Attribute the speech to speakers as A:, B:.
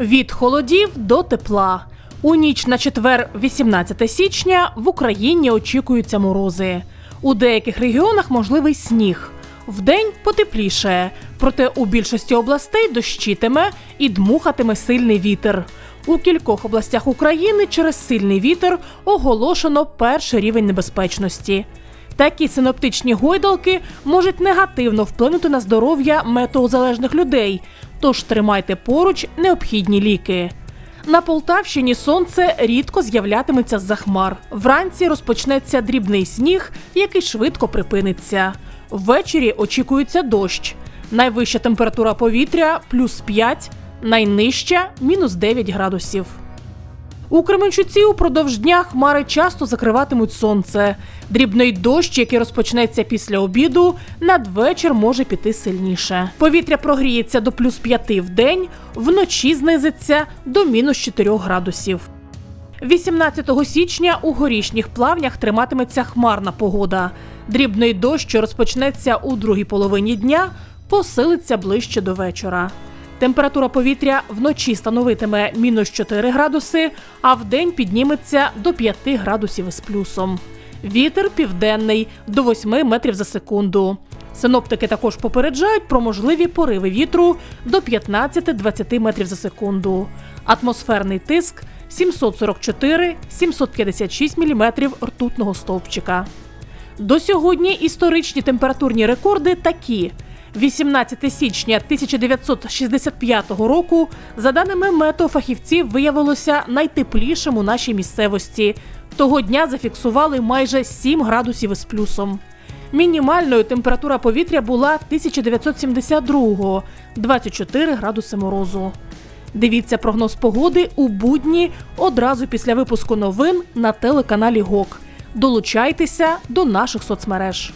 A: Від холодів до тепла. У ніч на четвер, 18 січня, в Україні очікуються морози. У деяких регіонах можливий сніг. Вдень потепліше, проте у більшості областей дощитиме і дмухатиме сильний вітер. У кількох областях України через сильний вітер оголошено перший рівень небезпечності. Такі синоптичні гойдалки можуть негативно вплинути на здоров'я метеозалежних людей, тож тримайте поруч необхідні ліки. На Полтавщині сонце рідко з'являтиметься з-за хмар. Вранці розпочнеться дрібний сніг, який швидко припиниться. Ввечері очікується дощ. Найвища температура повітря плюс 5, найнижча мінус 9 градусів. У Кременчуці упродовж дня хмари часто закриватимуть сонце. Дрібний дощ, який розпочнеться після обіду, надвечір може піти сильніше. Повітря прогріється до плюс 5 в день, вночі знизиться до мінус 4 градусів. 18 січня у горішніх плавнях триматиметься хмарна погода. Дрібний дощ, що розпочнеться у другій половині дня, посилиться ближче до вечора. Температура повітря вночі становитиме мінус 4 градуси, а вдень підніметься до 5 градусів із плюсом. Вітер південний до 8 метрів за секунду. Синоптики також попереджають про можливі пориви вітру до 15-20 метрів за секунду. Атмосферний тиск 744-756 мм ртутного стовпчика. До сьогодні історичні температурні рекорди такі. 18 січня 1965 року, за даними метеофахівців, виявилося найтеплішим у нашій місцевості. Того дня зафіксували майже 7 градусів із плюсом. Мінімальною температура повітря була 1972-го – 24 градуси морозу. Дивіться прогноз погоди у будні одразу після випуску новин на телеканалі ГОК. Долучайтеся до наших соцмереж.